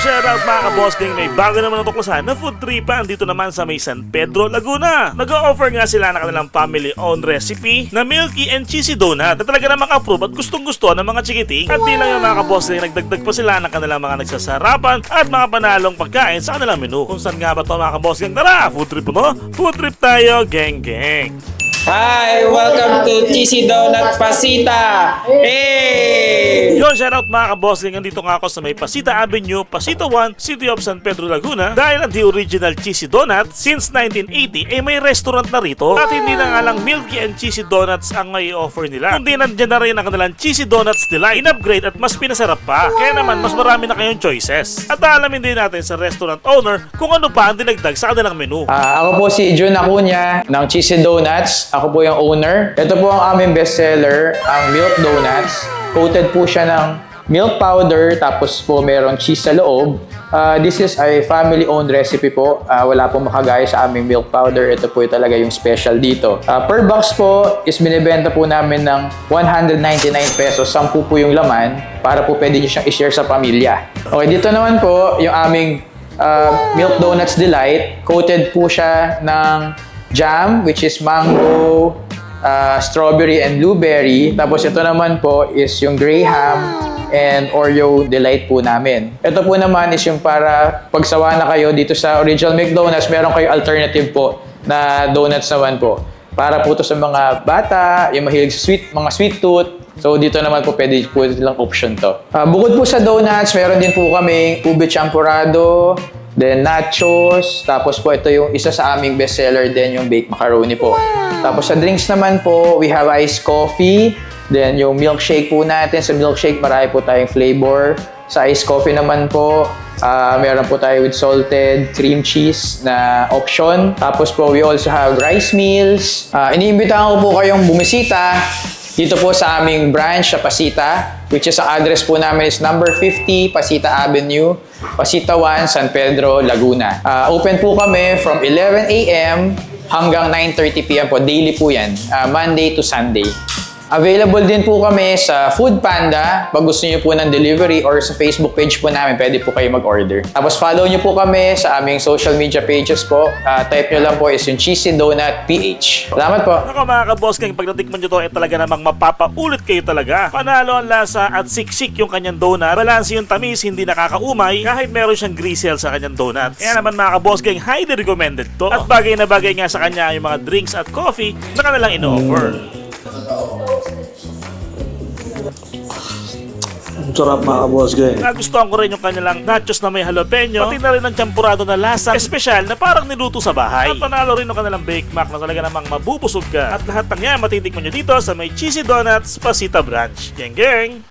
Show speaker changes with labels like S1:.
S1: shoutout mga ka-boss gang, may bago naman natuklasan na food tripan dito naman sa may San Pedro, Laguna. Nag-offer nga sila ng kanilang family-owned recipe na milky and cheesy donut na talaga namang approve at gustong-gusto ng mga chikiting. At di lang yung mga ka-boss gang, nagdagdag pa sila ng kanilang mga nagsasarapan at mga panalong pagkain sa kanilang menu. Kung saan nga ba ito mga ka-boss gang? Tara, food trip mo? Food trip tayo, gang gang.
S2: Hi! Welcome to Cheesy Donut Pasita! Hey!
S1: Yon, shoutout mga kabosling. Andito nga ako sa may Pasita Avenue, Pasita 1, City of San Pedro, Laguna. Dahil ang The Original Cheesy Donut, since 1980, eh may restaurant na rito. At hindi na nga lang milky and cheesy donuts ang may offer nila. Kundi nandyan na rin ang kanilang Cheesy Donuts Delight. In-upgrade at mas pinasarap pa. Kaya naman, mas marami na kayong choices. At alamin din natin sa restaurant owner kung ano pa ang dinagdag sa kanilang menu.
S2: Ah, ako po si Jun Acuña ng Cheesy Donuts. Ako po yung owner. Ito po ang aming bestseller, ang Milk Donuts. Coated po siya ng milk powder, tapos po merong cheese sa loob. Ah, this is a family-owned recipe po. Ah, wala pong makagaya sa aming milk powder. Ito po yung talaga yung special dito. Ah, per box po is binibenta po namin ng 199 pesos. 10 po yung laman para po pwede nyo siyang i-share sa pamilya. Okay, dito naman po yung aming ah, Milk Donuts Delight. Coated po siya ng jam, which is mango, ah, strawberry, and blueberry. Tapos ito naman po is yung Graham and Oreo Delight po namin. Ito po naman is yung para pagsawa na kayo dito sa original McDonald's, meron kayo alternative po na donuts naman po. Para po to sa mga bata, yung mahilig sa sweet, mga sweet tooth, So dito naman po pwede po lang option to. Ah, bukod po sa donuts, meron din po kami ube champurado, then nachos, tapos po ito yung isa sa aming bestseller din yung baked macaroni po. Tapos sa drinks naman po, we have iced coffee, then yung milkshake po natin. Sa milkshake, marami po tayong flavor. Sa iced coffee naman po, ah, meron po tayo with salted cream cheese na option. Tapos po, we also have rice meals. Uh, iniimbitahan ko po kayong bumisita dito po sa aming branch sa Pasita, which is ang address po namin is number 50 Pasita Avenue, Pasita 1, San Pedro, Laguna. Ah, open po kami from 11 a.m. hanggang 9.30 p.m. po. Daily po yan, ah, Monday to Sunday. Available din po kami sa Food Panda pag gusto niyo po ng delivery or sa Facebook page po namin, pwede po kayo mag-order. Tapos follow niyo po kami sa aming social media pages po. Ah, type niyo lang po is yung Cheesy Donut PH. Salamat po!
S1: Ako mga ka-boss gang, pag natikman nyo to, eh talaga namang mapapaulit kayo talaga. Panalo ang lasa at siksik yung kanyang donut. Balanse yung tamis, hindi nakakaumay, kahit meron siyang grisel sa kanyang donut. Kaya naman mga ka-boss gang, highly recommended to. At bagay na bagay nga sa kanya yung mga drinks at coffee na kanilang in-offer.
S3: Ang sarap mga boss gang.
S1: Nagustuhan ko rin yung kanilang nachos na may jalapeno, pati na rin ang champurado na lasa, espesyal na parang niluto sa bahay. At panalo rin yung kanilang Bake Mac na talaga namang mabubusog ka. At lahat ng yan matitikman nyo dito sa may Cheesy Donuts Pasita Branch. Geng geng!